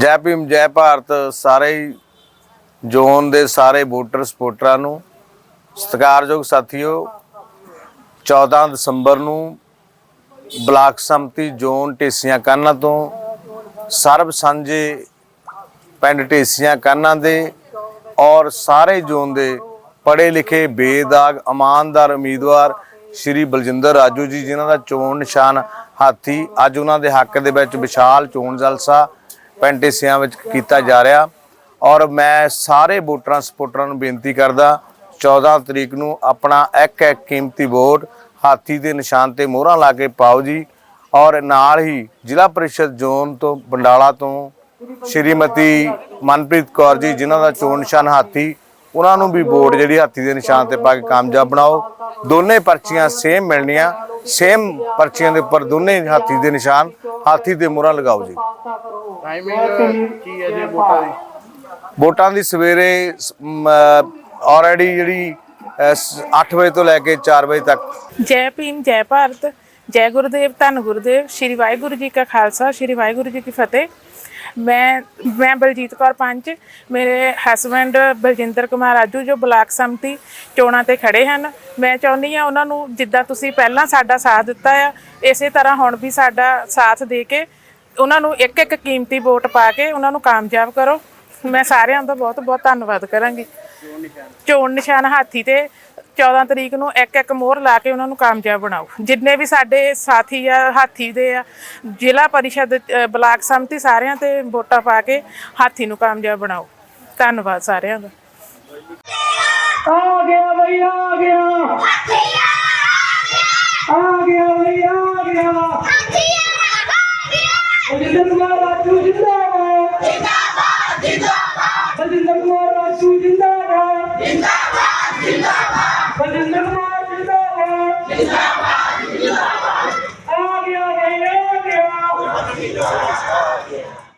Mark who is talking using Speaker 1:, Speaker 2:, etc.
Speaker 1: ਜੈ ਭੀਮ, ਜੈ ਭਾਰਤ, ਸਾਰੇ ਜ਼ੋਨ ਦੇ ਸਾਰੇ ਵੋਟਰ ਸਪੋਰਟਰਾਂ ਨੂੰ ਸਤਿਕਾਰਯੋਗ ਸਾਥੀਓ 14 ਦਸੰਬਰ ਨੂੰ ਬਲਾਕ ਸੰਮਤੀ ਜ਼ੋਨ ਢੇਸੀਆਂ ਕਾਨਾਂ ਤੋਂ, ਸਰਬ ਸਾਂਝੇ ਪਿੰਡ ਢੇਸੀਆਂ ਕਾਨਾਂ ਦੇ ਔਰ ਸਾਰੇ ਜ਼ੋਨ ਦੇ ਪੜ੍ਹੇ ਲਿਖੇ ਬੇਦਾਗ, ਇਮਾਨਦਾਰ ਉਮੀਦਵਾਰ ਸ਼੍ਰੀ ਬਲਜਿੰਦਰ ਰਾਜੂ ਜੀ, ਜਿਨ੍ਹਾਂ ਦਾ ਚੋਣ ਨਿਸ਼ਾਨ ਹਾਥੀ ਅੱਜ ਉਹਨਾਂ ਦੇ ਹੱਕ ਦੇ ਵਿੱਚ ਵਿਸ਼ਾਲ ਚੋਣ ਜਲਸਾ ਪਿੰਡ ਢੇਸੀਆਂ ਵਿੱਚ ਕੀਤਾ ਜਾ ਰਿਹਾ ਔਰ ਮੈਂ ਸਾਰੇ ਵੋਟਰਾਂ ਸਪੋਰਟਰਾਂ ਨੂੰ ਬੇਨਤੀ ਕਰਦਾ 14 ਤਰੀਕ ਨੂੰ ਆਪਣਾ ਇੱਕ ਇੱਕ ਕੀਮਤੀ ਵੋਟ ਹਾਥੀ ਦੇ ਨਿਸ਼ਾਨ ਤੇ ਮੋਹਰਾਂ ਲਾ ਕੇ ਪਾਓ ਜੀ ਔਰ ਨਾਲ ਹੀ ਜ਼ਿਲ੍ਹਾ ਪਰਿਸ਼ਦ ਜ਼ੋਨ ਤੋਂ, ਬੰਡਾਲਾ ਤੋਂ ਸ਼੍ਰੀਮਤੀ ਮਨਪ੍ਰੀਤ ਕੌਰ ਜੀ, ਜਿਨ੍ਹਾਂ ਦਾ ਚੋਣ ਨਿਸ਼ਾਨ ਹਾਥੀ ਉਹਨਾਂ ਨੂੰ ਵੀ ਵੋਟ ਜਿਹੜੀ ਹਾਥੀ ਦੇ ਨਿਸ਼ਾਨ ਤੇ ਪਾ ਕੇ ਕਾਮਯਾਬ ਬਣਾਓ। ਦੋਨੇ ਪਰਚੀਆਂ ਸੇਮ ਮਿਲਣੀਆਂ ਸੇਮ ਪਰਚੀਆਂ ਦੇ ਉੱਪਰ ਦੋਨੇ ਹਾਥੀ ਦੇ ਨਿਸ਼ਾਨ, ਹਾਥੀ ਦੇ ਮੋਹਰਾਂ ਲਗਾਓ ਜੀ।
Speaker 2: ਟਾਈਮਿੰਗ ਕੀ ਹੈ ਜੀ ਵੋਟਾਂ ਦੀ
Speaker 1: ਵੋਟਾਂ ਦੀ ਸਵੇਰੇ ਆਲਰੇਡੀ ਜਿਹੜੀ 8 ਵਜੇ ਤੋਂ ਲੈ ਕੇ 4 ਵਜੇ ਤੱਕ।
Speaker 3: ਜੈ ਭੀਮ, ਜੈ ਭਾਰਤ। ਜੈ ਗੁਰਦੇਵ, ਧੰਨ ਗੁਰਦੇਵ, ਸ਼੍ਰੀ ਵਾਹਿਗੁਰੂ ਜੀ ਕਾ ਖਾਲਸਾ, ਸ਼੍ਰੀ ਵਾਹਿਗੁਰੂ ਜੀ ਕੀ ਫਤਿਹ। ਮੈਂ ਮੈਂ ਬਲਜੀਤ ਕੌਰ ਪੰਚ ਮੇਰੇ ਹਸਬੰਡ ਬਲਜਿੰਦਰ ਕੁਮਾਰ ਆਜੂ ਜੋ ਬਲਾਕ ਸੰਮਤੀ ਚੋਣਾਂ ਤੇ ਖੜੇ ਹਨ। ਮੈਂ ਚਾਹੁੰਦੀ ਆ ਉਹਨਾਂ ਨੂੰ ਜਿੱਦਾਂ ਤੁਸੀਂ ਪਹਿਲਾਂ ਸਾਡਾ ਸਾਥ ਦਿੱਤਾ ਆ, ਇਸੇ ਤਰ੍ਹਾਂ ਹੁਣ ਵੀ ਸਾਡਾ ਸਾਥ ਦੇ ਕੇ ਉਹਨਾਂ ਨੂੰ ਇੱਕ ਇੱਕ ਕੀਮਤੀ ਵੋਟ ਪਾ ਕੇ ਉਹਨਾਂ ਨੂੰ ਕਾਮਯਾਬ ਕਰੋ। ਮੈਂ ਸਾਰਿਆਂ ਦਾ ਬਹੁਤ ਬਹੁਤ ਧੰਨਵਾਦ ਕਰਾਂਗੀ। ਚੋਣ ਨਿਸ਼ਾਨ ਹਾਥੀ ਤੇ 14 ਤਰੀਕ ਨੂੰ ਇੱਕ ਇੱਕ ਮੋਹਰ ਲਾ ਕੇ ਉਹਨਾਂ ਨੂੰ ਕਾਮਯਾਬ ਬਣਾਓ। ਜਿੰਨੇ ਵੀ ਸਾਡੇ ਸਾਥੀ ਆ, ਹਾਥੀ ਦੇ ਆ, ਜ਼ਿਲ੍ਹਾ ਪਰਿਸ਼ਦ ਬਲਾਕ ਸੰਮਤੀ ਸਾਰਿਆਂ ਤੇ ਵੋਟਾਂ ਪਾ ਕੇ ਹਾਥੀ ਨੂੰ ਕਾਮਯਾਬ ਬਣਾਓ। ਧੰਨਵਾਦ ਸਾਰਿਆਂ ਦਾ।
Speaker 2: ਆ ਗਿਆ ਬਈ, ਆ ਗਿਆ। ਆ ਗਿਆ ਬਈ, ਆ ਗਿਆ। ਬਲਜਿੰਦਰ ਕੁਮਾਰ ਰਾਜੂ ਜਿੰਦਾਬਾਦ। ਜਿੰਦਾਬਾਦ ਜਿੰਦਾਬਾਦ ਜਿੰਦਾਬਾਦ ਜਿੰਦਾਬਾਦ ਜਿੰਦਾਬਾਦ। Yeah.